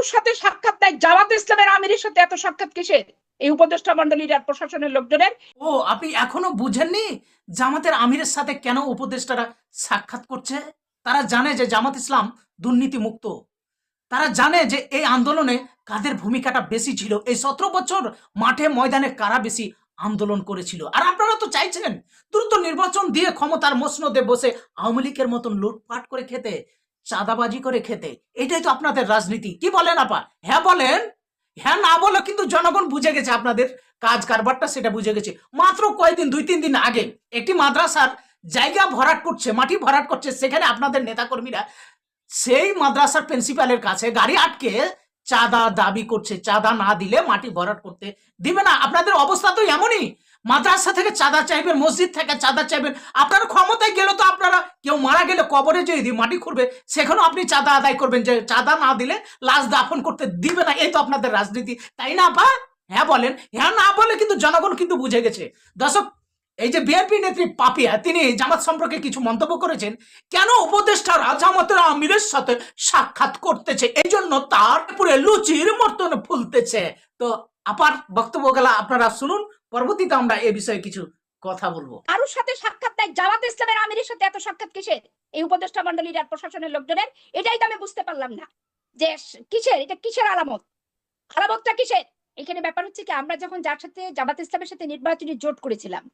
কারোর সাথে সাক্ষাৎ নাই। জামাত ইসলামের আমিরের সাথে এত সাক্ষাৎ কিসের? এই উপদেষ্টা মন্ডলীর আর প্রশাসনের লোকজনের? ও, আপনি এখনও বুঝেননি জামাতের আমিরের সাথে কেন উপদেষ্টারা সাক্ষাৎ করছে? তারা জানে যে জামাত ইসলাম দুর্নীতি মুক্ত তারা জানে যে এই আন্দোলনে কাদের ভূমিকাটা বেশি ছিল। এই সতেরো বছর মাঠে ময়দানে কারা বেশি আন্দোলন করেছিল? আর আপনারা তো চাইছেন দ্রুত নির্বাচন দিয়ে ক্ষমতার মসনদে বসে আওয়ামী লীগের মতন লুটপাট করে খেতে। চাঁদাবাজি করে খেতে। এটাই তো আপনাদের রাজনীতি। কি বলেন আপা? হ্যাঁ বলেন। হ্যাঁ না বলো কিন্তু জনগণ বুঝে গেছে আপনাদের কাজ কারবারটা, সেটা বুঝে গেছে। মাত্র কয়েকদিন, দুই, তিন দিন আগে একটি মাদ্রাসার জায়গা ভরাট করছে, মাটি ভরাট করছে, সেখানে আপনাদের নেতাকর্মীরা সেই মাদ্রাসার প্রিন্সিপালের কাছে গাড়ি আটকে চাঁদা দাবি করছে। চাঁদা না দিলে মাটি ভরাট করতে দিবে না। আপনাদের অবস্থা তো এমনই। মাদ্রাসা থেকে চাঁদা চাইবেন মসজিদ থেকে চাঁদা চাইবেন আপনার ক্ষমতায় গেলে তো আপনারা কেউ মারা গেলে কবরে যদি মাটি খুঁড়বে, সেখানেও আপনি চাঁদা আদায় করবেন যে চাঁদা না দিলে লাশ দাফন করতে দিবে না, এই তো আপনাদের রাজনীতি। তাই না আপা হ্যাঁ বলেন। হ্যাঁ না বলে কিন্তু জনগণ কিন্তু বুঝে গেছে। দর্শক, এই যে বিএনপি নেত্রী পাপিয়া, তিনি জামাত সম্পর্কে কিছু মন্তব্য করেছেন, কেন উপদেষ্টারা জামাতের আমিরের সাথে সাক্ষাৎ করতেছে? এই জন্য তার পুরে লুচির মর্তন ফুলতেছে। তো আপার বক্তব্য গেলা আপনারা শুনুন। পরবর্তীতে আমরা এ বিষয়ে কিছু কথা বলব। কারোর সাথে সাক্ষাৎ নাই জামাত ইসলামের আমিরের সাথে এত সাক্ষাৎ কিসের? এই উপদেষ্টা মন্ডলীর আর প্রশাসনের লোকজনের? এটাই তো আমি বুঝতে পারলাম না। যে কিসের? এটা কিসের আলামত? আলামতটা কিসের? এখানে ব্যাপার হচ্ছে কি, আমরা যখন যার সাথে, জামাত ইসলামের সাথে নির্বাচনী জোট করেছিলাম,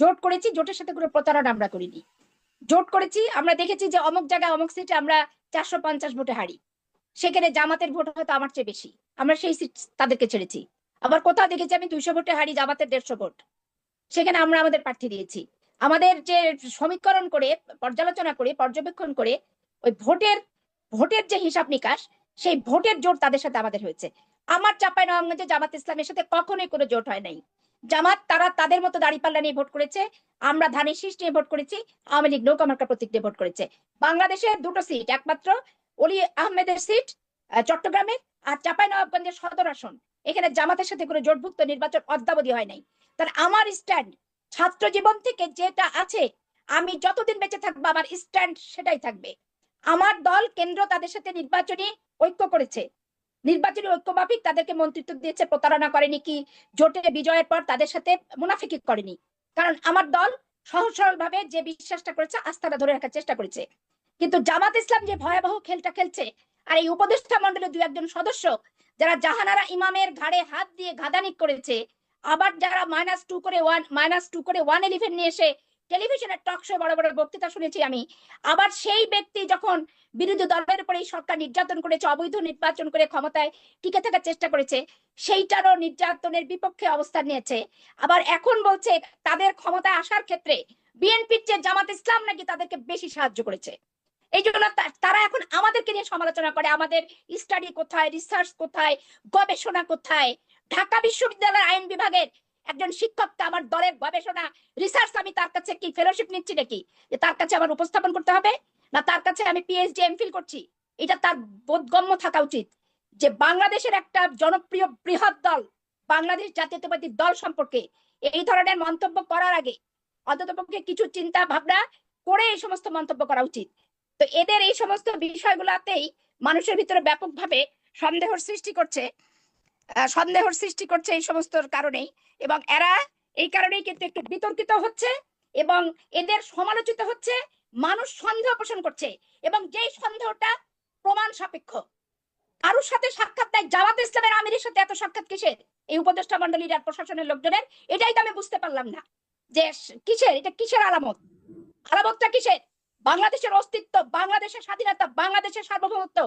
জোট করেছি, জোটের সাথে কোনো প্রতারণা আমরা করিনি। জোট করেছি, আমরা দেখেছি যে অমুক জায়গায়, অমুক সিটে আমরা চারশো পঞ্চাশ ভোটে হারি। সেখানে জামাতের ভোট হয়তো আমার চেয়ে বেশি। আমরা সেই সিট তাদেরকে ছেড়েছি। আবার কোথাও দেখেছি আমি দুইশো ভোটে হারি জামাতের দেড়শো ভোট। সেখানে আমরা আমাদের প্রার্থী দিয়েছি। আমাদের যে সমীকরণ করে, পর্যালোচনা করে, পর্যবেক্ষণ করে, ওই ভোটের ভোটের যে হিসাব নিকাশ, সেই ভোটের জোট তাদের সাথে আমাদের হয়েছে। আমার চাপাই নবাবগঞ্জে জামাত ইসলামের সাথে কখনোই কোনো জোট হয় নাই। জামাত তারা তাদের মতো দাঁড়িপাল্লা নিয়ে ভোট করেছে, আমরা ধানের শীষ নিয়ে ভোট করেছি, আওয়ামী লীগ নৌকা মার্কা প্রতীক নিয়ে ভোট করেছে। বাংলাদেশে দুটো সিট, একমাত্র অলি আহমেদের সিট চট্টগ্রামের আর চাপাই নবাবগঞ্জের সদর আসন। এখানে জামাতের সাথে কোনো জোটভুক্ত নির্বাচন অদ্যাবধি হয় নাই। তার আমার স্ট্যান্ড ছাত্র জীবন থেকে যেটা আছে, আমি যতদিন বেঁচে থাকব, আমার স্ট্যান্ড সেটাই থাকবে। আমার দল, কেন্দ্র তাদের সাথে নির্বাচনী ঐক্য করেছে। নির্বাচনী ঐক্য মাফিক তাদেরকে মন্ত্রিত্ব দিয়েছে, প্রতারণা করেনি কি, জোটে বিজয়ের পর তাদের সাথে মুনাফিকি করেনি। কারণ আমার দল সহজ সরল ভাবে যে বিশ্বাসটা করেছে, আস্থাটা ধরে রাখার চেষ্টা করেছে। কিন্তু জামাত ইসলাম যে ভয়াবহ খেলটা খেলছে, আর এই উপদেষ্টা মন্ডলের দু একজন সদস্য যারা জাহানারা ইমামের ঘাড়ে হাত দিয়ে ঘাদানি করেছে, আবার যারা মাইনাস টু করে ওয়ান মাইনাস টু করে ওয়ান এলিভেন নিয়ে এসে টেলিভিশনের টক শো বড় বড় বক্তৃতা শুনেছি আমি, আবার সেই ব্যক্তি যখন বিরোধী দলের উপরে এই সরকার নির্যাতন করেছে, অবৈধ নির্বাচন করে ক্ষমতায় টিকে থাকার চেষ্টা করেছে, সেইটারও নির্যাতনের বিপক্ষে অবস্থান নিয়েছে। আবার এখন বলছে, তাদের ক্ষমতায় আসার ক্ষেত্রে বিএনপির চেয়ে জামাত ইসলাম নাকি তাদেরকে বেশি সাহায্য করেছে। এই জন্য তারা এখন আমাদেরকে নিয়ে সমালোচনা করে। আমাদের স্টাডি কোথায় রিসার্চ কোথায়, গবেষণা কোথায়? ঢাকা বিশ্ববিদ্যালয়ের আইন বিভাগের একজন শিক্ষক তো আমার দলের গবেষণা রিসার্চ আমি তার কাছে কি ফেলোশিপ নিচ্ছি নাকি? যে তার কাছে আমার উপস্থাপন করতে হবে না তার কাছে আমি পিএইচডি এমফিল করছি? এটা তার বোধগম্য থাকা উচিত যে বাংলাদেশের একটা জনপ্রিয় বৃহৎ দল, বাংলাদেশ জাতীয়তাবাদী দল সম্পর্কে এই ধরনের মন্তব্য করার আগে অন্ততপক্ষে কিছু চিন্তা ভাবনা করে এই সমস্ত মন্তব্য করা উচিত। তো এদের এই সমস্ত বিষয়গুলোতেই মানুষের ভিতরে ব্যাপকভাবে সন্দেহর সৃষ্টি করছে সন্দেহর সৃষ্টি করছে এই সমস্ত কারণেই। এবং এরা এই কারণেই কিন্তু একটু বিতর্কিত হচ্ছে এবং এদের সমালোচিত হচ্ছে, মানুষ সন্দেহ পোষণ করছে এবং যেই সন্দেহটা প্রমাণ সাপেক্ষ। কারোর সাথে সাক্ষাৎ নাই? জামাত ইসলামের আমিরের সাথে এত সাক্ষাৎ কিসের? এই উপদেষ্টা মন্ডলীর আর প্রশাসনের লোকজনের? এটাই তো আমি বুঝতে পারলাম না। যে কিসের? এটা কিসের আলামত? আলামতটা কিসের? বাংলাদেশের অস্তিত্ব, বাংলাদেশের স্বাধীনতা, বাংলাদেশের সার্বভৌমত্ব,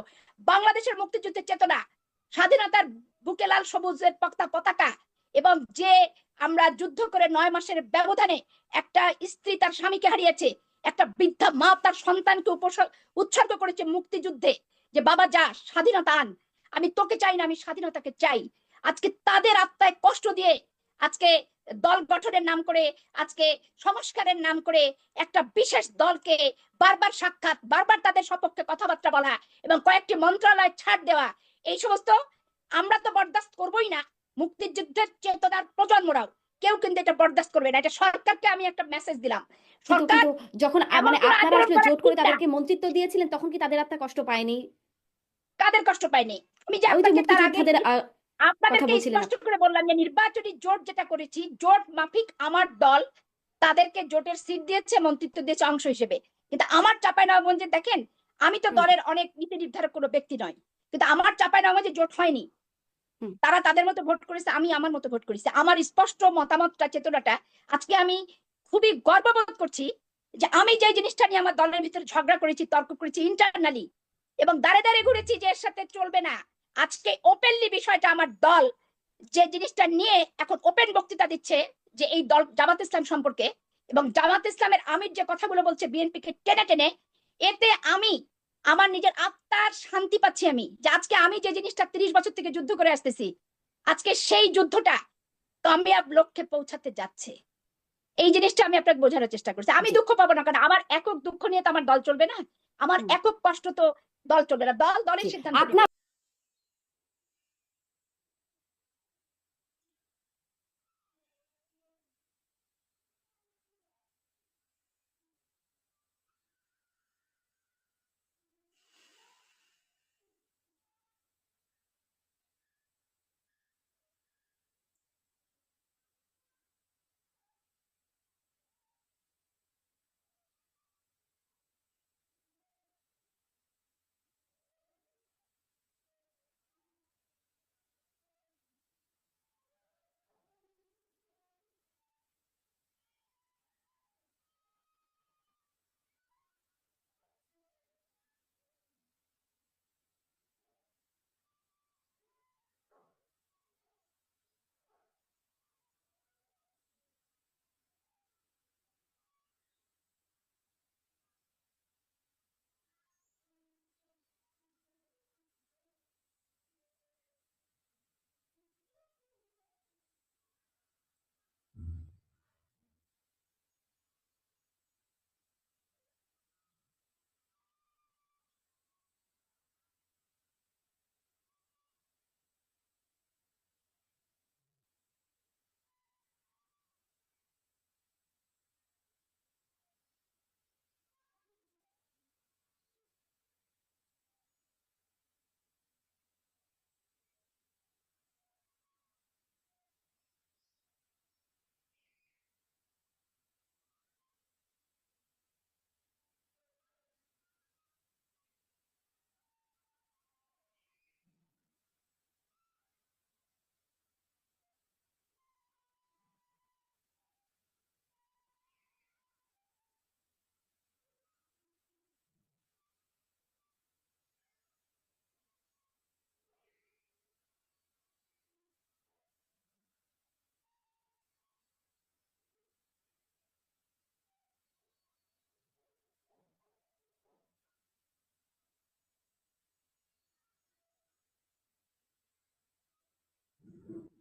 বাংলাদেশের মুক্তিযুদ্ধের চেতনা, স্বাধীনতার বুকে লাল সবুজের পক্তা পতাকা এবং যে আমরা যুদ্ধ করে নয় মাসের ব্যবধানে একটা স্ত্রী তার স্বামীকে হারিয়েছে, একটা বৃদ্ধা মা তার সন্তানকে উৎসর্গ করেছে মুক্তিযুদ্ধে যে, বাবা, যা, স্বাধীনতা আন। আমি তোকে চাই না, আমি স্বাধীনতাকে চাই। আজকে তাদের আত্মায় কষ্ট দিয়ে আজকে দল গঠনের নাম করে আজকে সংস্কারের নাম করে একটা বিশেষ দলকে বারবার সাক্ষাৎ বারবার তাদের সপক্ষে কথাবার্তা বলা এবং কয়েকটি মন্ত্রণালয় ছাড় দেওয়া এই সমস্ত আমরা তো বরদাস্ত করবোই না। মুক্তিযুদ্ধের চেতনার প্রজন্মরাও কেউ কিন্তু এটা বরদাস্ত করবে না। এটা সরকারকে আমি একটা মেসেজ দিলাম। সরকার যখন মানে আপনারা আসলে জোট করে তাদেরকে মন্ত্রিত্ব দিয়েছিলেন তখন কি তাদের আত্মা কষ্ট পায়নি? কাদের কষ্ট পায়নি। আমি যে আপনাকে তার আগে আপনাদেরকে স্পষ্ট করে বললাম যে নির্বাচনী জোট যেটা করেছি জোট মাফিক আমার দল তাদেরকে জোটের সিট দিয়েছে মন্ত্রিত্ব দিয়েছে অংশ হিসেবে। কিন্তু আমার চাঁপাইনবাবগঞ্জে দেখেন আমি তো দলের অনেক নীতি নির্ধারক কোনো ব্যক্তি নয় কিন্তু আমার চাঁপাইনবাবগঞ্জে জোট হয়নি। তারা তাদের মতো ভোট করেছে আমি আমার মতো ভোট করেছি। আমার স্পষ্ট মতামতটা চেতনাটা আজকে আমি খুবই গর্ববোধ করছি যে আমি যে জিনিসটা নিয়ে আমার দলের ভিতরে ঝগড়া করেছি তর্ক করেছি ইন্টারনালি এবং দাঁড়ে দাঁড়ে ঘুরেছি যে এর সাথে চলবে না। আজকে ওপেনলি বিষয়টা আমার দল যে জিনিসটা নিয়ে এখন ওপেন বক্তৃতা দিচ্ছে যে এই দল জামাত ইসলাম সম্পর্কে এবং জামাত ইসলামের আমির যে কথাগুলো বলছে বিএনপি কে টেনে টেনে এতে আমি আমার নিজের আত্মার শান্তি পাচ্ছি আমি যে আজকে আমি যে জিনিসটা তিরিশ বছর থেকে যুদ্ধ করে আসতেছি আজকে সেই যুদ্ধটা কামিয়াব লক্ষ্যে পৌঁছাতে যাচ্ছে। এই জিনিসটা আমি আপনাকে বোঝানোর চেষ্টা করছি। আমি দুঃখ পাবো না কারণ আমার একক দুঃখ নিয়ে তো আমার দল চলবে না। আমার একক কষ্ট তো দল চলবে না। দল দলের সিদ্ধান্ত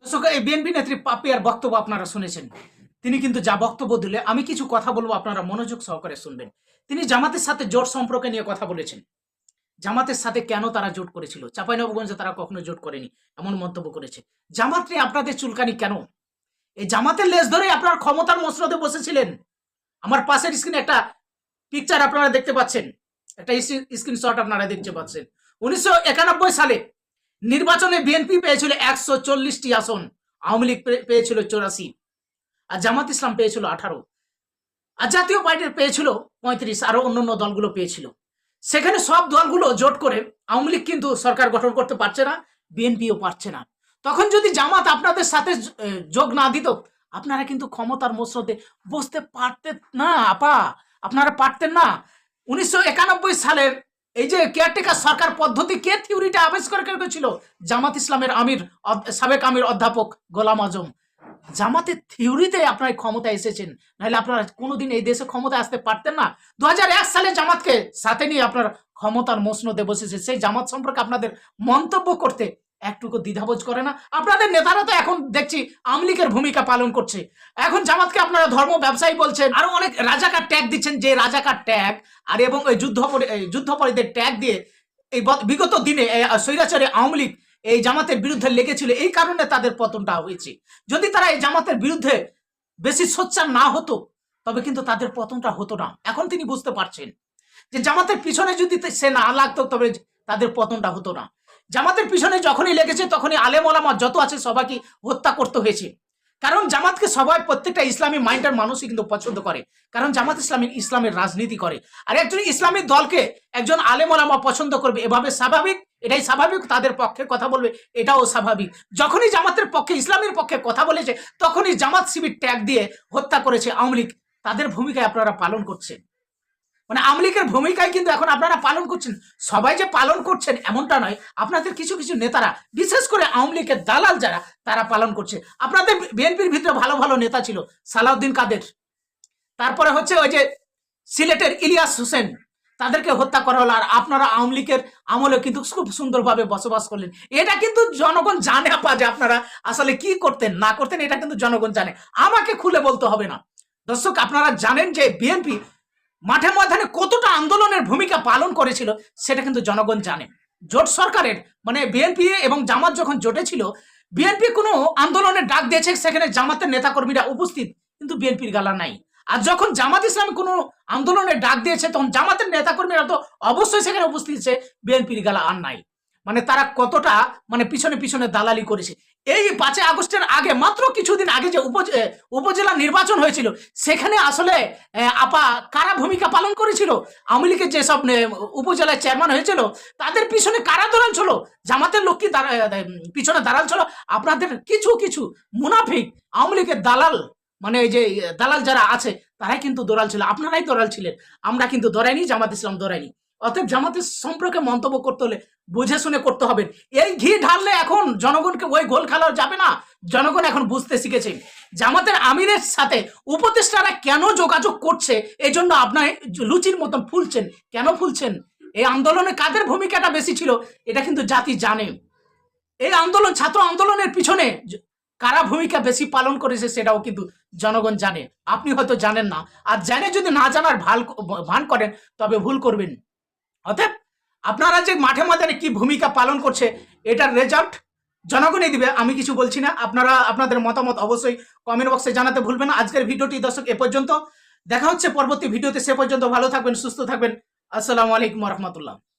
দর্শক, এই বিএনপি নেত্রী পাপিয়ার বক্তব্য আপনারা শুনেছেন। তিনি কিন্তু যা বক্তব্য দিলে, আমি কিছু কথা বলব, আপনারা মনোযোগ সহকারে শুনবেন। তিনি জামাতের সাথে জোট সম্পর্কে নিয়ে কথা বলেছেন। জামাতের সাথে কেন তারা জোট করেছিল? চাঁপাইনবাবগঞ্জে তারা কখনো জোট করেনি, এমন মন্তব্য করেছে। জামাত নিয়ে আপনাদের চুলকানি কেন? এই জামাতের লেজ ধরেই আপনার ক্ষমতার মসনদে বসেছিলেন। আমার পাশের স্ক্রিনে একটা পিকচার আপনারা দেখতে পাচ্ছেন। একটা স্ক্রিনশট আপনারা দেখতে পাচ্ছেন। উনিশশো একানব্বই সালে নির্বাচনে বিএনপি পেয়েছিল একশো চল্লিশটি আসন, আওয়ামী লীগ পেয়েছিল চৌরাশি, আর জামাত ইসলাম পেয়েছিল আঠারো, আর জাতীয় পার্টির পেয়েছিল পঁয়ত্রিশ, আরও অন্যান্য দলগুলো পেয়েছিল। সেখানে সব দলগুলো জোট করে আওয়ামী লীগ কিন্তু সরকার গঠন করতে পারছে না, বিএনপিও পারছে না। তখন যদি জামাত আপনাদের সাথে যোগ না দিত, আপনারা কিন্তু ক্ষমতার মসনদে বসতে পারতেন না, আপা, আপনারা পারতেন না। উনিশশো একানব্বই সালের এই যে কেয়ারটেকার সরকার পদ্ধতি, কে থিওরিটা আবিষ্কার করেছিল জামাত ইসলামের আমির সাবেক আমির অধ্যাপক গোলাম আজম। জামাতের থিওরিতে আপনার ক্ষমতা এসেছেন। নাহলে আপনারা কোনোদিন এই দেশে ক্ষমতা আসতে পারতেন না। দু হাজার এক সালে জামাতকে সাথে নিয়ে আপনার ক্ষমতার মসনদে বসেছে। সেই জামাত সম্পর্কে আপনাদের মন্তব্য করতে একটুকু দ্বিধাবোধ করে না। আপনাদের নেতারা তো এখন দেখছি আমলিকের ভূমিকা পালন করছে। এখন জামাতকে আপনারা ধর্ম ব্যবসায়ী বলছেন, আরও অনেক রাজাকার ট্যাগ দিচ্ছেন যে রাজাকার ট্যাগ, আর এবং ওই যুদ্ধ যুদ্ধপরীদের ট্যাগ দিয়ে এই বিগত দিনে স্বৈরাচারে আওয়ামী এই জামাতের বিরুদ্ধে লেগেছিল। এই কারণে তাদের পতনটা হয়েছে। যদি তারা এই জামাতের বিরুদ্ধে বেশি সোচ্চার না হতো, তবে কিন্তু তাদের পতনটা হতো না। এখন তিনি বুঝতে পারছেন যে জামাতের পিছনে যদি সে না লাগতো, তবে তাদের পতনটা হতো না। জামাতের পিছনে যখনই লেগেছে, তখনই আলেম ওলামা যত আছে সবাইকে হত্যা করতে হয়েছে। কারণ জামাতকে সবাই প্রত্যেকটা ইসলামী মাইন্ডের মানুষই কিন্তু পছন্দ করে। কারণ জামাত ইসলামী ইসলামের রাজনীতি করে। আর একজন ইসলামী দলকে একজন আলেম ওলামা পছন্দ করবে, এভাবে স্বাভাবিক, এটাই স্বাভাবিক, তাদের পক্ষে কথা বলবে, এটাও স্বাভাবিক। যখনই জামাতের পক্ষে, ইসলামের পক্ষে কথা বলেছে, তখনই জামাত শিবির ট্যাগ দিয়ে হত্যা করেছে আওয়ামী লীগ। তাদের ভূমিকায় আপনারা পালন করছেন। মানে আমলিকের ভূমিকায় কিন্তু এখন আপনারা পালন করছেন। সবাই যে পালন করছেন এমনটা নয়। আপনাদের কিছু কিছু নেতারা, বিশেষ করে আওয়ামী লীগের দালাল যারা, তারা পালন করছে। আপনাদের বিএনপির ভিতরে ভালো ভালো নেতা ছিল সালাউদ্দিন কাদের। তারপরে হচ্ছে ওই যে সিলেটের ইলিয়াস হোসেন। তাদেরকে হত্যা করা হলো। আর আপনারা আওয়ামী লীগের আমলে কিন্তু খুব সুন্দরভাবে বসবাস করলেন। এটা কিন্তু জনগণ জানে আপা যে আপনারা আসলে কি করতেন, না করতেন, এটা কিন্তু জনগণ জানে। আমাকে খুলে বলতে হবে না। দর্শক, আপনারা জানেন যে বিএনপি মাঠে ময়দানে কতটা আন্দোলনের ভূমিকা পালন করেছিল, সেটা কিন্তু জনগণ জানে। জোট সরকারের মানে বিএনপি এবং জামাত যখন জোটে ছিল বিএনপি কোনো আন্দোলনের ডাক দিয়েছে, সেখানে জামাতের নেতাকর্মীরা উপস্থিত, কিন্তু বিএনপির গালা নাই। আর যখন জামাত ইসলাম কোনো আন্দোলনের ডাক দিয়েছে, তখন জামাতের নেতাকর্মীরা তো অবশ্যই সেখানে উপস্থিত বিএনপির গালা আর নাই। মানে তারা কতটা মানে পিছনে পিছনে দালালি করেছে। এই পাঁচই আগস্টের আগে মাত্র কিছুদিন আগে যে উপজে- উপজেলা নির্বাচন হয়েছিল সেখানে আসলে আপা কারা ভূমিকা পালন করেছিল? আওয়ামী লীগের যেসব এ, উপজেলার চেয়ারম্যান হয়েছিল তাদের পিছনে কারা দাঁড়াল ছিল? জামাতের লোক কি পিছনে দাঁড়াল ছিল? আপনাদের কিছু কিছু মুনাফিক আওয়ামী লীগের দালাল মানে এই যে দালাল যারা আছে তারাই কিন্তু দৌড়াল ছিল। আপনারাই দৌড়াল ছিলেন। আমরা কিন্তু দৌড়াইনি জামাত ইসলাম দৌড়াইনি অতএব জামাতের সম্পর্কে মন্তব্য করতে হলে বুঝে শুনে করতে হবে। এই ঘি ঢাললে এখন জনগণকে ওই গোল খেলা যাবে না। জনগণ এখন বুঝতে শিখেছে। জামাতের আমিরের সাথে উপদেষ্টারা কেন যোগাযোগ করছে এই জন্য আপনার লুচির মতন ফুলছেন। কেন ফুলছেন? এই আন্দোলনে কাদের ভূমিকাটা বেশি ছিল, এটা কিন্তু জাতি জানে। এই আন্দোলন, ছাত্র আন্দোলনের পিছনে কারা ভূমিকা বেশি পালন করেছে সেটাও কিন্তু জনগণ জানে। আপনি হয়তো জানেন না। আর জানে যদি না জানার ভালো ভান করেন, তবে ভুল করবেন। অতএব আপনারা যে মাঠে ময়দানে কি ভূমিকা পালন করছে, এটার রেজাল্ট জনগণই দিবে, আমি কিছু বলছি না। আপনারা, আপনাদের মতামত অবশ্যই কমেন্ট বক্সে জানাতে ভুলবেন আজকের ভিডিওটি দর্শক, এ পর্যন্ত। দেখা হচ্ছে পরবর্তী ভিডিওতে। সে পর্যন্ত ভালো থাকবেন, সুস্থ থাকবেন। আসসালামু আলাইকুম রহমতুল্লাহ।